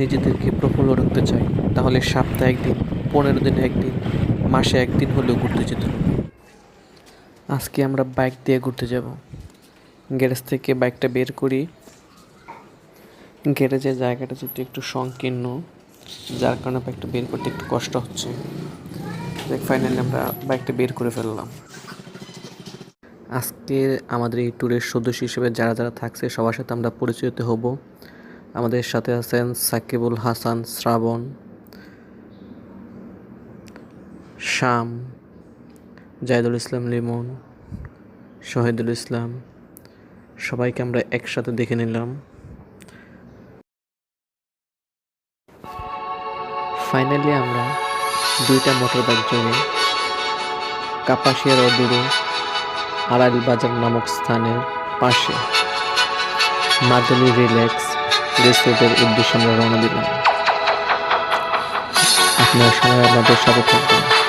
নিজেদেরকে প্রফুল্ল রাখতে চাই, তাহলে সপ্তাহে একদিন, পনেরো দিনে একদিন, মাসে একদিন হলেও ঘুরতে যেতে হবে। আজকে আমরা বাইক দিয়ে ঘুরতে যাব। গ্যারেজ থেকে বাইকটা বের করি। গ্যারেজের জায়গাটা যেহেতু একটু সংকীর্ণ, যার কারণে বাইকটা বের করতে একটু কষ্ট হচ্ছে। ফাইনালি আমরা বাইকটা বের করে ফেললাম। আজকে আমাদের এই ট্যুরের সদস্য হিসেবে যারা যারা থাকছে, সবার সাথে আমরা পরিচিত হব। আমাদের সাথে আছেন সাকিবুল হাসান শ্রাবণ, শাম, জাহিদুল ইসলাম লিমন, শহীদুল ইসলাম। সবাইকে আমরা একসাথে দেখে নিলাম। ফাইনালি আমরা দুইটা মোটর বাইক জমে কাপাসিয়ার অদূরে আড়াইল বাজার নামক স্থানের পাশে মাদুলি রিল্যাক্স রিসোর্টের উদ্দেশ্যে আমরা রওনা দিলাম। আপনার সময় আমাদের সাথে থাকবেন।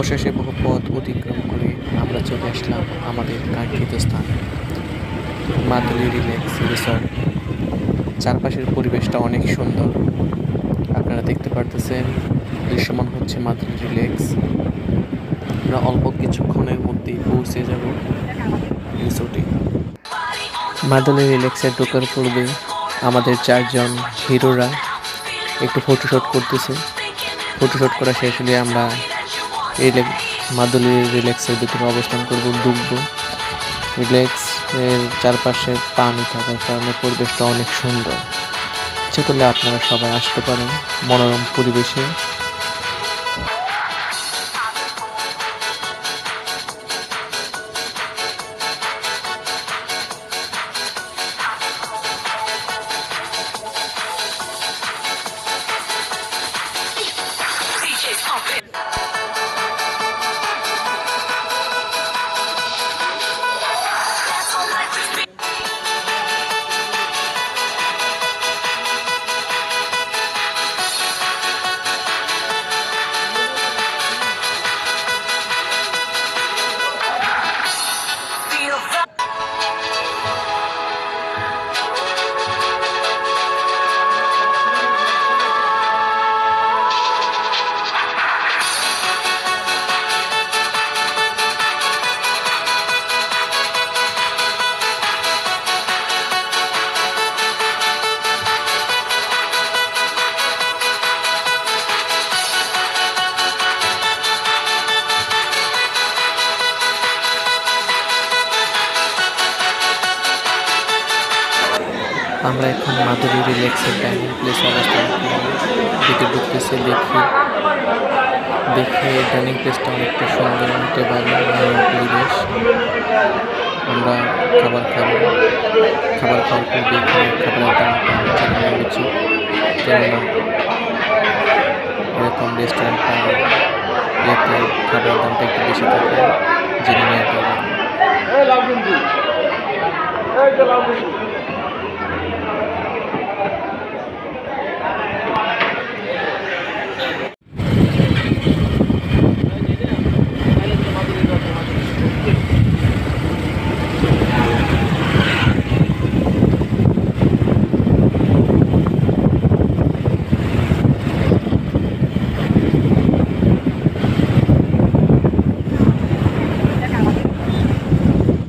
অবশেষে বহু পথ অতিক্রম করে আমরা চলে আসলাম আমাদের কাঙ্ক্ষিত স্থান, মাদুলি রিল্যাক্স রিসর্ট। চারপাশের পরিবেশটা অনেক সুন্দর। আপনারা দেখতে পারতেছেন, দৃশ্যমান হচ্ছে মাদুলি রিল্যাক্স আমরা অল্প কিছুক্ষণের মধ্যেই পৌঁছে যাব রিসোর্টে। মাদুলি রিল্যাক্সে ঢোকার পূর্বে আমাদের চারজন হিরোরা একটু ফটোশ্যুট করতেছে। ফটোশ্যুট করা শেষ হলে আমরা মাদুলি রিল্যাক্সের ভিতরে অবস্থান করব, ডুববো। রিল্যাক্স এর চারপাশে পানি থাকার কারণে পরিবেশটা অনেক সুন্দর। ইচ্ছে করলে আপনারা সবাই আসতে পারেন মনোরম পরিবেশে। আমরা এখন মাধুরী রিল্যাক্সের ডাইনিং প্লেস অবস্থান দিকে ঢুকতেছে, দেখি, দেখে ডাইনিং প্লেসটা অনেকটা সুন্দর ভালো মনোরম পরিবেশ। আমরা খাবার খাব, খাবার খাওয়ার পর দেখি খাবারের দামটা জানানো কেননা এরকম রেস্টুরেন্ট পাওয়া এতে খাবারের দামটা একটু বেশি থাকে জেনে নেওয়া হবে